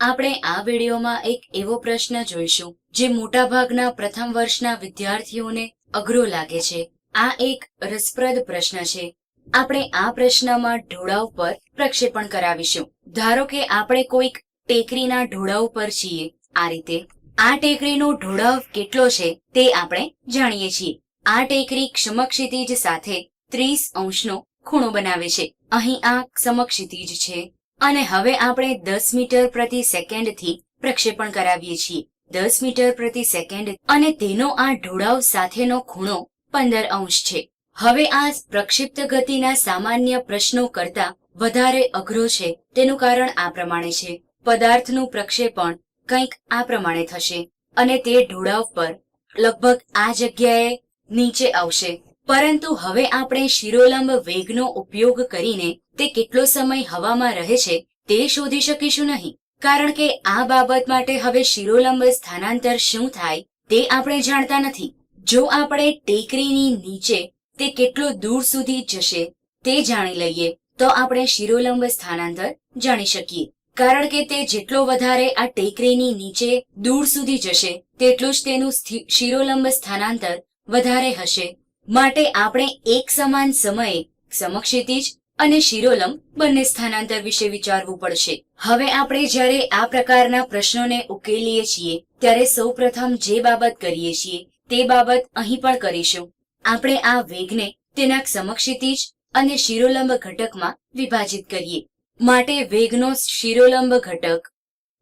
આપણે આ વિડીયોમાં એક એવો પ્રશ્ન જોઈશું, જે મોટાભાગના પ્રથમ વર્ષના વિદ્યાર્થીઓને અઘરો લાગે છે. આ એક રસપ્રદ પ્રશ્ન છે. આપણે આ પ્રશ્નમાં ઢોળાવ પર પ્રક્ષેપણ કરાવીશું. ધારો કે આપણે કોઈક ટેકરીના ઢોળાવ પર છીએ. આ રીતે, આ ટેકરીનો ઢોળાવ કેટલો છે તે આપણે જાણીએ છીએ. આ ટેકરી ક્ષમક્ષિતિજ સાથે ત્રીસ અંશનો ખૂણો બનાવે છે. અહીં આ સમક્ષિતિજ છે. અને હવે આપણે દસ મીટર પ્રતિ સેકન્ડથી પ્રક્ષેપણ કરાવીએ છીએ. દસ મીટર પ્રતિ સેકન્ડ અને તેનો આ ઢોળાવ સાથેનો ખૂણો પંદર અંશ છે. હવે આ પ્રક્ષિપ્ત ગતિના સામાન્ય પ્રશ્નો કરતા વધારે અઘરો છે. તેનું કારણ આ પ્રમાણે છે. પદાર્થનું પ્રક્ષેપણ કંઈક આ પ્રમાણે થશે અને તે ઢોળાવ પર લગભગ આ જગ્યાએ નીચે આવશે. પરંતુ હવે આપણે શિરોલંબ વેગનો ઉપયોગ કરીને તે કેટલો સમય હવામાં રહે છે તે શોધી શકીશું નહીં. કારણ કે આ બાબત માટે હવે શિરોલંબ સ્થાનાંતર શું થાય તે આપણે જાણતા નથી. જો આપણે ટેકરીની નીચે તે કેટલો દૂર સુધી જશે તે જાણી લઈએ, તો આપણે શિરોલંબ સ્થાનાંતર જાણી શકીએ. કારણ કે તે જેટલો વધારે આ ટેકરીની નીચે દૂર સુધી જશે, તેટલું જ તેનું શિરોલંબ સ્થાનાંતર વધારે હશે. માટે આપણે એક સમાન સમયે સમક્ષિતિજ અને શિરોલંબ બંને સ્થાનાંતર વિશે વિચારવું પડશે. હવે આપણે જ્યારે આ પ્રકારના પ્રશ્નોને ઉકેલીએ છીએ, ત્યારે સૌપ્રથમ જે બાબત કરીએ છીએ, તે બાબત અહીં પણ કરીશું. આપણે આ વેગને તેના સમક્ષિતિજ અને શિરોલંબ ઘટકમાં વિભાજિત કરીએ. માટે વેગનો શિરોલંબ ઘટક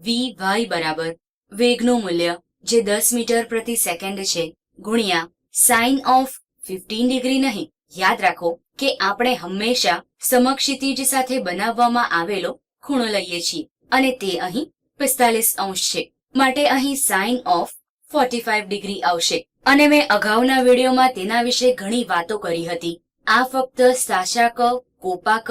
વી વાય બરાબર. વેગનું મૂલ્ય જે દસ મીટર પ્રતિ સેકન્ડ છે, ગુણ્યા સાઇન ઓફ ફિફ્ટીન ડિગ્રી નહીં. યાદ રાખો કે આપણે હંમેશા સમક્ષિતિજ સાથે બનાવવામાં આવેલો ખૂણો લઈએ છીએ. અને તે અહીં પિસ્તાલીસ અંશ છે. માટે અહીં sine of forty five degree આવશે. અને મેં અગાઉના વિડીયોમાં તેના વિશે ઘણી વાતો કરી હતી. આ ફક્ત સાશા ક કોપા ક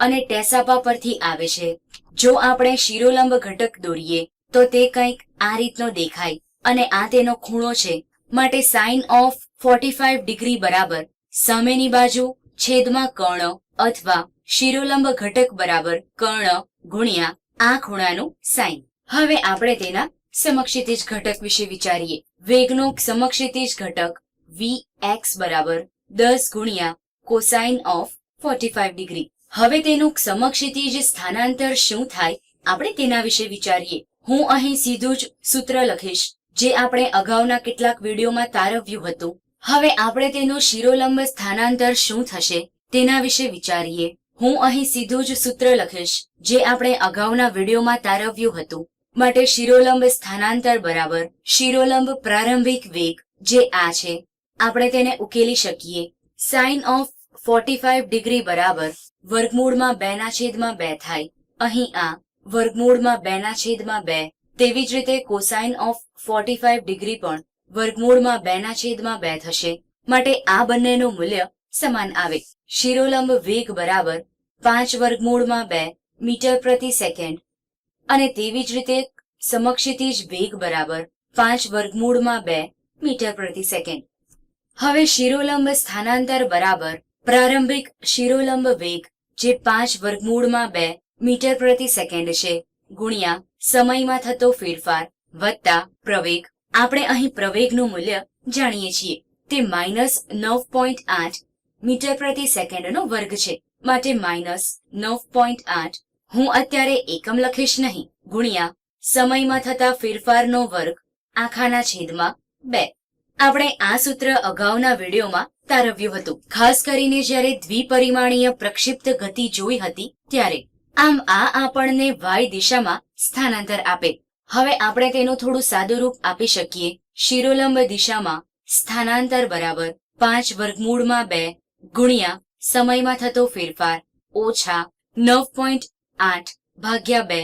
અને ટેસાપા પરથી આવે છે. જો આપણે શિરોલંબ ઘટક દોરીએ, તો તે કંઈક આ રીતનો દેખાય. અને આ તેનો ખૂણો છે. માટે sine of forty five degree બરાબર સામેની બાજુ છેદમાં કર્ણ અથવા શિરોલંબ ઘટક બરાબર કર્ણ ગુણ્યા આ ખૂણાનું સાઇન. હવે આપણે તેના સમક્ષિતિજ ઘટક વિશે વિચારીએ. વેગનો સમક્ષિતિજ ઘટક વી એક્સ બરાબર દસ ગુણ્યા cosine of forty five degree હવે તેનું સમક્ષિતિજ સ્થાનાંતર શું થાય આપણે તેના વિશે વિચારીએ. હું અહીં સીધું જ સૂત્ર લખીશ. જે આપણે અગાઉના કેટલાક વિડીયોમાં તારવ્યું હતું. હવે આપણે તેનું શિરોલંબ સ્થાનાંતર શું થશે તેના વિશે વિચારીએ. હું અહીં સીધું જ સૂત્ર લખીશ, જે આપણે અગાઉના વિડીયોમાં તારવ્યું હતું. માટે શિરોલંબ સ્થાનાંતર બરાબર, શિરોલંબ પ્રારંભિક વેગ, જે આ છે. આપણે તેને ઉકેલી શકીએ. Sine of forty five degree બરાબર, વર્ગમૂળમાં બે ના છેદમાં બે થાય. અહીં આ, વર્ગમૂળમાં બે ના છેદમાં બે. તેવી જ રીતે cosine of forty five degree પણ. વર્ગમૂળમાં બે ના છેદમાં બે થશે. માટે આ બંનેનું મૂલ્ય સમાન આવે. શિરોલંબ વેગ બરાબર પાંચ વર્ગમૂળમાં બે મીટર પ્રતિ સેકન્ડ. અને તેવી જ રીતે સમક્ષિતિજ વેગ બરાબર પાંચ વર્ગમૂળમાં બે મીટર પ્રતિ સેકન્ડ. હવે શિરોલંબ સ્થાનાંતર બરાબર પ્રારંભિક શિરોલંબ વેગ જે પાંચ વર્ગમૂળમાં બે મીટર પ્રતિ સેકન્ડ છે, ગુણ્યા સમયમાં થતો ફેરફાર વત્તા પ્રવેગ આપણે અહીં પ્રવેગનું મૂલ્ય જાણીએ છીએ. તે માઇનસ નવ પોઈન્ટ આઠ મીટર પ્રતિ સેકન્ડનો વર્ગ છે. માટે માઇનસ નવ પોઈન્ટ આઠ. હું અત્યારે એકમ લખીશ નહીં. ગુણ્યા સમયમાં થતા ફેરફારનો વર્ગ આખાના છેદમાં બે. આપણે આ સૂત્ર અગાઉના વિડીયોમાં તારવ્યું હતું. ખાસ કરીને જ્યારે દ્વિપરિમાણીય પ્રક્ષિપ્ત ગતિ જોઈ હતી ત્યારે. આમ આ આપણને વાય દિશામાં સ્થાનાંતર આપે. હવે આપણે તેનું થોડું સાદું રૂપ આપી શકીએ. શિરોલંબ દિશામાં, સ્થાનાંતર બરાબર પાંચ વર્ગમૂળમાં બે ગુણ્યા સમયમાં થતો ફેરફાર, ઓછા નવ પોઈન્ટ આઠ ભાગ્યા બે,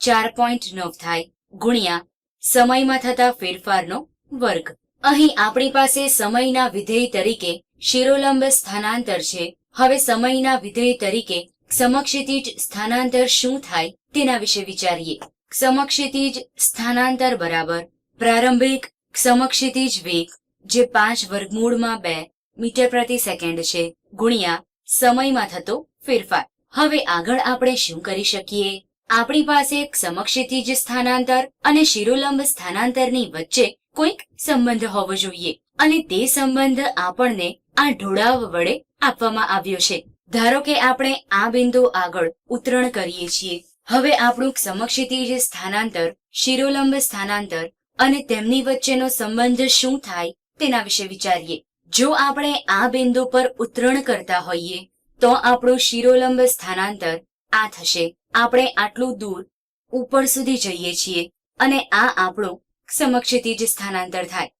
ચાર પોઈન્ટ નવ થાય, ગુણ્યા સમયમાં થતા ફેરફારનો વર્ગ. અહીં આપણી પાસે સમયના વિધેય તરીકે શિરોલંબ સ્થાનાંતર છે. હવે સમયના વિધેય તરીકે સમક્ષિતિજ સ્થાનાંતર શું થાય તેના વિશે વિચારીએ. સમક્ષિતિજ સ્થાનાંતર બરાબર. પ્રારંભિક સમક્ષિતિજ વેગ જે પાંચ વર્ગમૂળમાં બે મીટર પ્રતિ સેકન્ડ છે. ગુણ્યા સમયમાં થતો ફેરફાર. હવે આગળ આપણે શું કરી શકીએ? આપણી પાસે ક્ષમક્ષિતિજ સ્થાનાંતર અને શિરોલંબ સ્થાનાંતરની વચ્ચે કોઈક સંબંધ હોવો જોઈએ. અને તે સંબંધ આપણને આ ઢોળાવ વડે આપવામાં આવ્યો છે. ધારો કે આપણે આ બિંદુ આગળ ઉતરણ કરીએ છીએ. હવે આપણું સમક્ષિતિજ સ્થાનાંતર, શિરોલંબ સ્થાનાંતર અને તેમની વચ્ચેનો સંબંધ શું થાય તેના વિશે વિચારીએ. જો આપણે આ બિંદુ પર ઉતરણ કરતા હોઈએ, તો આપણું શિરોલંબ સ્થાનાંતર આ થશે. આપણે આટલું દૂર ઉપર સુધી જઈએ છીએ અને આ આપણું સમક્ષિતિજ સ્થાનાંતર થાય.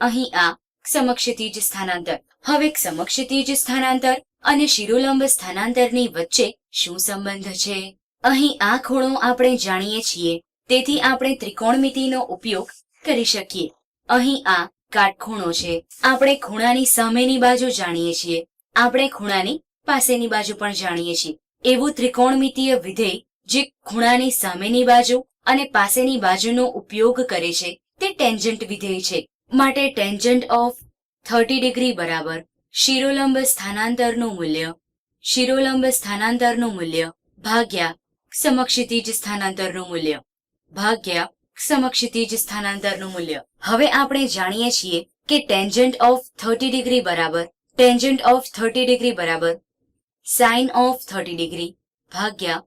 અહીં આ સમક્ષિતિજ સ્થાનાંતર. હવે સમક્ષિતિજ સ્થાનાંતર અને શિરોલંબ સ્થાનાંતરની વચ્ચે શું સંબંધ છે? અહીં આ ખૂણો આપણે જાણીએ છીએ, તેથી આપણે ત્રિકોણમિતિનો ઉપયોગ કરી શકીએ. અહીં આ કાટખૂણો છે. આપણે ખૂણાની સામેની બાજુ જાણીએ છીએ. આપણે ખૂણાની પાસેની બાજુ પણ જાણીએ છીએ. એવું ત્રિકોણમિતીય વિધેય જે ખૂણાની સામેની બાજુ અને પાસેની બાજુનો ઉપયોગ કરે છે, તે ટેન્જન્ટ વિધેય છે. માટે ટેન્જન્ટ ઓફ થર્ટી ડિગ્રી બરાબર. શિરોલંબ સ્થાનાંતરનું મૂલ્ય. શિરોલંબ સ્થાનાંતરનું મૂલ્ય ભાગ્યા સમક્ષિતિજ સ્થાનાંતરનું મૂલ્ય. ભાગ્યા સમક્ષિતિજ સ્થાનાંતરનું મૂલ્ય. હવે આપણે જાણીએ છીએ કે ટેન્જન્ટ ઓફ થર્ટી ડિગ્રી બરાબર, ટેન્જન્ટ ઓફ થર્ટી ડિગ્રી બરાબર, સાઇન ઓફ થર્ટી ડિગ્રી, ભાગ્યા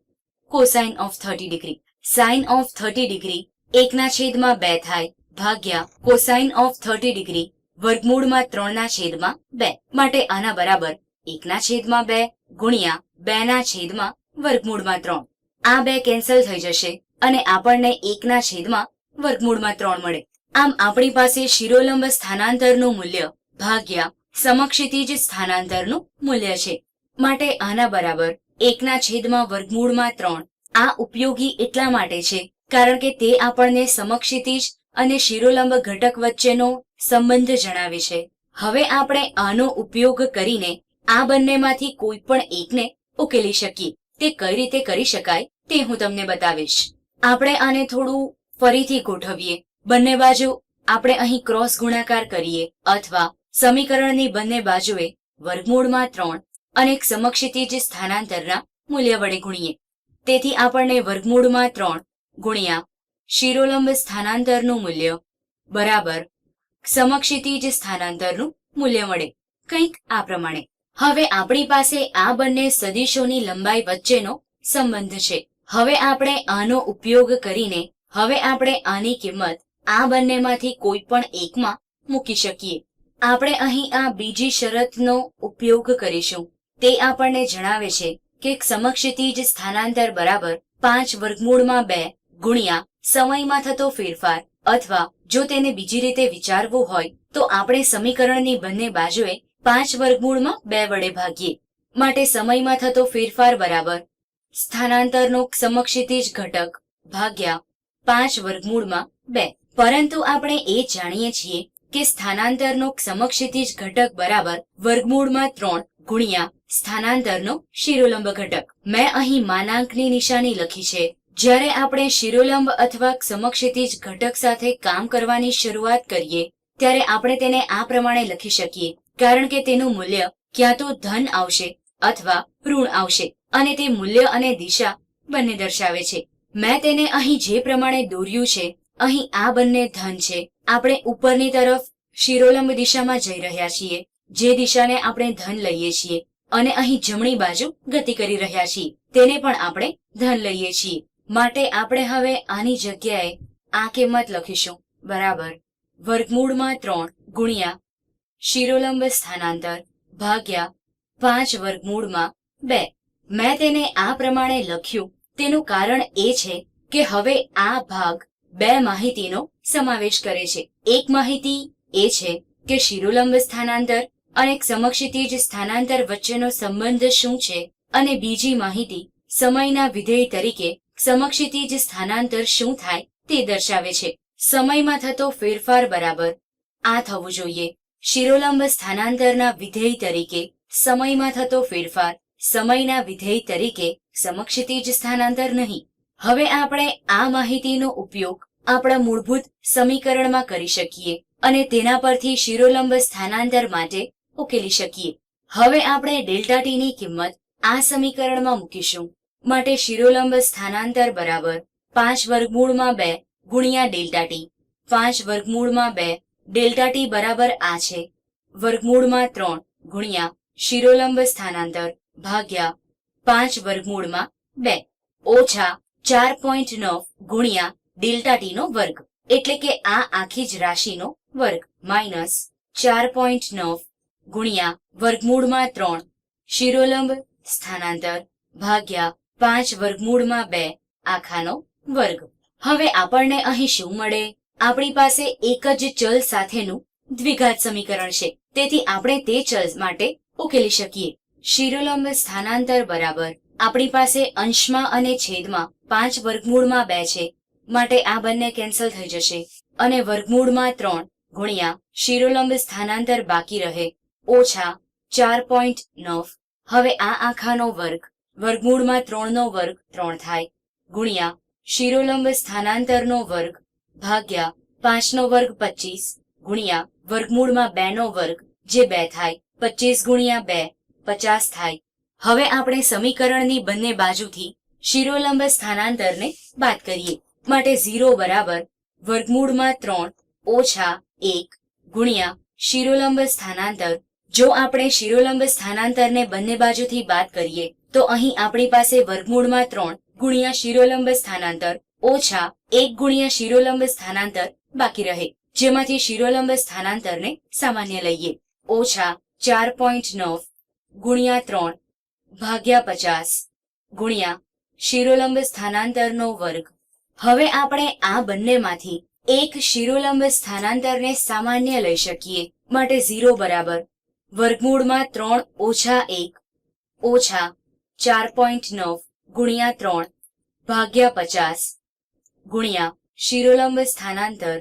cosine of thirty degree. Sine of thirty degree એકના છેદમાં બે થાય, ભાગ્યા કોસાઇન ઓફ થર્ટી ડિગ્રી વર્ગમૂળમાં ત્રણના છેદમાં બે. માટે આના બરાબર એકના છેદમાં બે ગુણ્યા બેના છેદમાં વર્ગમૂળમાં ત્રણ. આ બે કેન્સલ થઈ જશે અને આપણને એકના છેદમાં વર્ગમૂળમાં ત્રણ મળે. આમ આપણી પાસે શિરોલંબ સ્થાનાંતરનું મૂલ્ય ભાગ્યા સમક્ષિતિજ સ્થાનાંતરનું મૂલ્ય છે. માટે આના બરાબર એકના છેદમાં વર્ગમૂળમાં ત્રણ આ ઉપયોગી એટલા માટે છે, કારણ કે તે આપણને સમક્ષિતિજ અને શિરોલંબ ઘટક વચ્ચેનો સંબંધ જણાવે છે. હવે આપણે આનો ઉપયોગ કરીને આ બંનેમાંથી કોઈ પણ એકને ઉકેલી શકીએ. તે કઈ રીતે કરી શકાય તે હું તમને બતાવીશ. આપણે આને થોડું ફરીથી ગોઠવીએ. બંને બાજુ આપણે અહીં ક્રોસ ગુણાકાર કરીએ અથવા સમીકરણની બંને બાજુએ વર્ગમૂળમાં ત્રણ અને એક સમક્ષિતિજ સ્થાનાંતરના મૂલ્ય વડે ગુણીએ. તેથી આપણને વર્ગમૂળમાં ત્રણ ગુણ્યા શિરોલંબ સ્થાનાંતરનું મૂલ્ય બરાબર સમક્ષિતિજ સ્થાનાંતરનું મૂલ્ય મળે કંઈક આ પ્રમાણે. હવે આપણી પાસે આ બંને સદિશોની લંબાઈ વચ્ચેનો સંબંધ છે. હવે આપણે આનો ઉપયોગ કરીને, હવે આપણે આની કિંમત આ બંનેમાંથી કોઈ પણ એકમાં મૂકી શકીએ. આપણે અહીં આ બીજી શરતનો ઉપયોગ કરીશું. તે આપણને જણાવે છે કે સમક્ષિતિજ સ્થાનાંતર બરાબર પાંચ વર્ગમૂળમાં બે ગુણ્યા સમયમાં થતો ફેરફાર. અથવા જો તેને બીજી રીતે વિચારવું હોય, તો આપણે સમીકરણની બંને બાજુએ પાંચ વર્ગમૂળમાં બે વડે ભાગીએ. માટે સમયમાં થતો ફેરફાર બરાબર. સ્થાનાંતરનો સમક્ષિતિજ ઘટક ભાગ્યા પાંચ વર્ગમૂળમાં બે. પરંતુ આપણે એ જાણીએ છીએ કે સ્થાનાંતરનો સમક્ષિતિજ ઘટક બરાબર વર્ગમૂળમાં ત્રણ ગુણ્યા સ્થાનાંતરનો શિરોલંબ ઘટક. મેં અહીં માનાંકની નિશાની લખી છે. જ્યારે આપણે શિરોલંબ અથવા સમક્ષિતિજ ઘટક સાથે કામ કરવાની શરૂઆત કરીએ, ત્યારે આપણે તેને આ પ્રમાણે લખી શકીએ. કારણ કે તેનું મૂલ્ય ક્યાં તો ધન આવશે અથવા ઋણ આવશે અને તે મૂલ્ય અને દિશા બંને દર્શાવે છે. મેં તેને અહીં જે પ્રમાણે દોર્યું છે, અહીં આ બંને ધન છે. આપણે ઉપરની તરફ શિરોલંબ દિશામાં જઈ રહ્યા છીએ, જે દિશાને આપણે ધન લઈએ છીએ, અને અહીં જમણી બાજુ ગતિ કરી રહ્યા છીએ. તેને પણ આપણે ધન લઈએ છીએ. માટે આપણે હવે આની જગ્યાએ આ કિંમત લખીશું. બરાબર. વર્ગમૂળમાં ત્રણ ગુણ્યા શિરોલંબ સ્થાનાંતર, ભાગ્યા, પાંચ વર્ગમૂળમાં, બે. મેં તેને આ પ્રમાણે લખ્યું. તેનું કારણ એ છે કે હવે આ ભાગ બે માહિતીનો સમાવેશ કરે છે. એક માહિતી એ છે કે શિરોલંબ સ્થાનાંતર અને સમક્ષિતિજ સ્થાનાંતર વચ્ચેનો સંબંધ શું છે અને બીજી માહિતી સમયના વિધેય તરીકે સમક્ષિતિજ સ્થાનાંતર શું થાય તે દર્શાવે છે. સમયમાં થતો ફેરફાર બરાબર આ થવું જોઈએ. શિરોલંબ સ્થાનાંતરના વિધેય તરીકે, સમયમાં થતો ફેરફાર, સમયના વિધેય તરીકે સમક્ષિતિજ સ્થાનાંતર નહીં. હવે આપણે આ માહિતીનો ઉપયોગ આપણા મૂળભૂત સમીકરણમાં કરી શકીએ અને તેના પરથી શિરોલંબ સ્થાનાંતર માટે ઉકેલી શકીએ. હવે આપણે ડેલ્ટા ટી ની કિંમત આ સમીકરણમાં મૂકીશું. માટે શિરોલંબ સ્થાનાંતર બરાબર પાંચ વર્ગમૂળમાં બે ગુણ્યા ડેલ્ટા ટી. પાંચ વર્ગમૂળમાં બે ડેલ્ટા ટી બરાબર આ છે. વર્ગમૂળમાં ત્રણ ગુણ્યા શિરોલંબ સ્થાનાંતર ભાગ્યા પાંચ વર્ગમૂળમાં બે. ઓછા ચાર પોઈન્ટ નવ ગુણ્યા ડેલ્ટા ટી નો વર્ગ. એટલે કે આ આખી જ રાશિનો વર્ગ. માઇનસ ચાર પોઈન્ટ નવ ગુણ્યા વર્ગમૂળમાં ત્રણ શિરોલંબ સ્થાનાંતર ભાગ્યા પાંચ વર્ગમૂળમાં બે આખાનો વર્ગ. હવે આપણને અહીં શું મળે? આપણી પાસે એક જ ચલ સાથેનું દ્વિઘાત સમીકરણ છે. તેથી આપણે તે ચલ માટે ઉકેલી શકીએ. શિરોલંબ સ્થાનાંતર બરાબર. આપણી પાસે અંશમાં અને છેદમાં પાંચ વર્ગમૂળમાં બે છે. માટે આ બંને કેન્સલ થઈ જશે. અને વર્ગમૂળમાં ત્રણ ગુણ્યા શિરોલંબ સ્થાનાંતર બાકી રહે. ઓછા ચાર પોઈન્ટ નવ. હવે આ આખાનો વર્ગ, વર્ગમૂળમાં ત્રણનો વર્ગ ત્રણ થાય. ગુણ્યા શિરોલંબ સ્થાનાંતરનો વર્ગ ભાગ્યા પાંચનો વર્ગ પચીસ ગુણ્યા વર્ગમૂળમાં બે નો વર્ગ જે બે થાય પચીસ ગુણ્યા બે પચાસ થાય. હવે આપણે સમીકરણની બંને બાજુથી શિરોલંબ સ્થાનાંતરને બાદ કરીએ. માટે ઝીરો બરાબર વર્ગમૂળમાં ત્રણ ઓછા એક ગુણ્યા શિરોલંબ સ્થાનાંતર. જો આપણે શિરોલંબ સ્થાનાંતરને બંને બાજુથી બાદ કરીએ, તો અહીં આપણી પાસે વર્ગમૂળમાં ત્રણ ગુણ્યા શિરોલંબ સ્થાનાંતર ઓછા એક ગુણ્યા શિરોલંબ સ્થાનાંતર બાકી રહે. જેમાંથી શિરોલંબ સ્થાનાંતરને સામાન્ય લઈએ. ઓછા ચાર પોઈન્ટ નવ ગુણ્યા ત્રણ ભાગ્યા પચાસ ગુણ્યા શિરોલંબ સ્થાનાંતરનો વર્ગ. હવે આપણે આ બંનેમાંથી એક શિરોલંબ સ્થાનાંતરને સામાન્ય લઈ શકીએ. માટે ઝીરો બરાબર. વર્ગમૂળમાં ત્રણ ઓછા એક ઓછા ચાર પોઈન્ટ નવ ગુણ્યા ત્રણ ભાગ્યા પચાસ ગુણ્યા, શિરોલંબ સ્થાનાંતર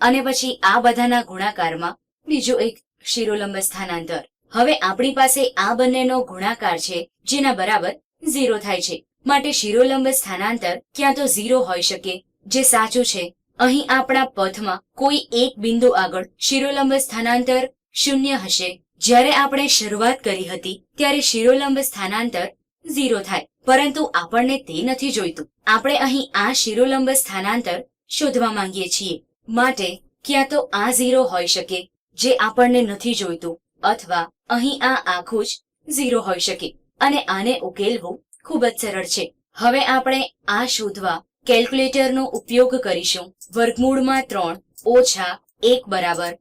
અને પછી આ બધાના ગુણાકારમાં બીજો એક શિરોલંબ સ્થાનાંતર. હવે આપણી પાસે આ બંનેનો ગુણાકાર છે, જેના બરાબર ઝીરો થાય છે. માટે શિરોલંબ સ્થાનાંતર ક્યાં તો ઝીરો હોઈ શકે, જે સાચું છે. અહીં આપણા પથમાં કોઈ એક બિંદુ આગળ શિરોલંબ સ્થાનાંતર શૂન્ય હશે. જ્યારે આપણે શરૂઆત કરી હતી, ત્યારે શિરોલંબ સ્થાનાંતર ઝીરો થાય. પરંતુ આપણને તે નથી જોઈતું. આપણે અહીં આ શિરોલંબ સ્થાનાંતર શોધવા માંગીએ છીએ. માટે ક્યાં તો આ ઝીરો હોઈ શકે, જે આપણને નથી જોઈતું, અથવા અહીં આ આખું જ ઝીરો હોઈ શકે. અને આને ઉકેલવું ખૂબ જ સરળ છે. હવે આપણે આ શોધવા કેલ્ક્યુલેટરનો ઉપયોગ કરીશું. વર્ગમૂળમાં ત્રણ ઓછા એક બરાબર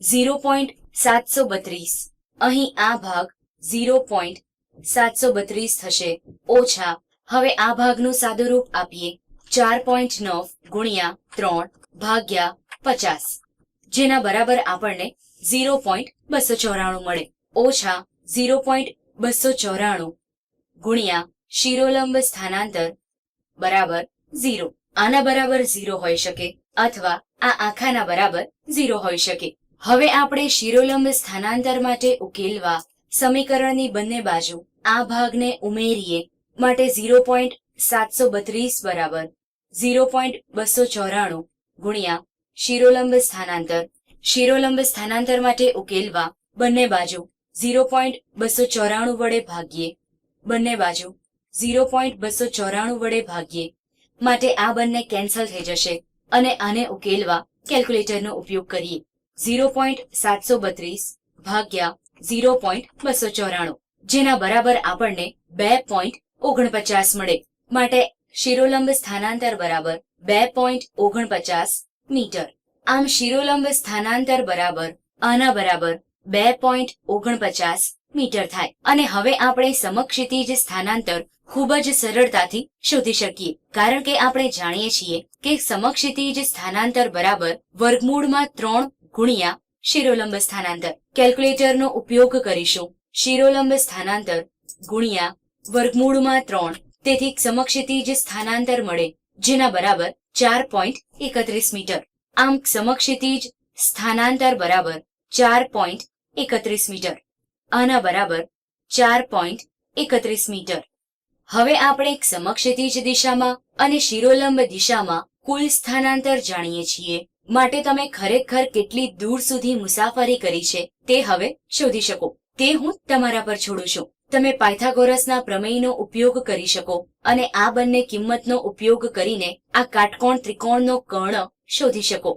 ઝીરો પોઈન્ટ સાતસો બત્રીસ. અહીં આ ભાગ ઝીરો પોઈન્ટ સાતસો બત્રીસ થશે. ઓછા. હવે આ ભાગનું સાદુરૂપ આપીએ. ચાર પોઈન્ટ નવ ગુણ્યા ત્રણ ભાગ્યા પચાસ. જેના બરાબર આપણને ઝીરો પોઈન્ટ બસો ચોરાણું મળે. ઓછા ઝીરો પોઈન્ટ બસો ચોરાણું ગુણ્યા શિરોલંબ સ્થાનાંતર બરાબર ઝીરો. આના બરાબર ઝીરો હોઈ શકે અથવા આ આખાના બરાબર ઝીરો હોઈ શકે. હવે આપણે શિરોલંબ સ્થાનાંતર માટે ઉકેલવા સમીકરણની બંને બાજુ આ ભાગને ઉમેરીએ માટે ઝીરો પોઈન્ટ સાતસો બત્રીસ બરાબર ઝીરો પોઈન્ટ બસો ચોરાણું ગુણ્યા શિરોલંબ સ્થાનાંતર. શિરોલંબ સ્થાનાંતર માટે ઉકેલવા બંને બાજુ ઝીરો પોઈન્ટ બસો ચોરાણું વડે ભાગીએ. બંને બાજુ ઝીરો પોઈન્ટ બસો ચોરાણું વડે ભાગીએ. માટે આ બંને કેન્સલ થઈ જશે અને આને ઉકેલવા કેલ્ક્યુલેટરનો ઉપયોગ કરીએ. ઝીરો પોઈન્ટ સાતસો બત્રીસ ભાગ્યા ઝીરો પોઈન્ટ બસો ચોરાણું. જેના બરાબર આપણને બે પોઈન્ટ ઓગણપચાસ મળે. માટે શિરોલંબ સ્થાનાંતર બરાબર બે પોઈન્ટ ઓગણપચાસ મીટર. આમ શિરોલંબ સ્થાનાંતર બરાબર આના બરાબર બે પોઈન્ટ ઓગણપચાસ મીટર થાય. અને હવે આપણે સમક્ષિતિજ સ્થાનાંતર ખૂબ જ સરળતાથી શોધી શકીએ. કારણ કે આપણે જાણીએ છીએ કે સમક્ષિતિજ સ્થાનાંતર બરાબર વર્ગમૂળમાં ત્રણ ગુણ્યા શિરોલંબ સ્થાનાંતર. કેલ્ક્યુલેટરનો ઉપયોગ કરીશું. શિરોલંબ સ્થાનાંતર, ગુણ્યા, વર્ગમૂળમાં ત્રણ. તેથી સમક્ષિતિજ સ્થાનાંતર મળે, જેના બરાબર ચાર પોઈન્ટ એકત્રીસ મીટર. આમ સમક્ષિતિજ સ્થાનાંતર બરાબર ચાર પોઈન્ટ એકત્રીસ મીટર. આના બરાબર ચાર પોઈન્ટ એકત્રીસ મીટર. હવે આપણે સમક્ષિતિજ દિશામાં અને શિરોલંબ દિશામાં કુલ સ્થાનાંતર જાણીએ છીએ. માટે તમે ખરેખર કેટલી દૂર સુધી મુસાફરી કરી છે તે હવે શોધી શકો. તે હું તમારા પર છોડું છું. તમે પાયથાગોરસના પ્રમેયનો ઉપયોગ કરી શકો અને આ બંને કિંમતનો ઉપયોગ કરીને આ કાટકોણ ત્રિકોણનો કર્ણ શોધી શકો.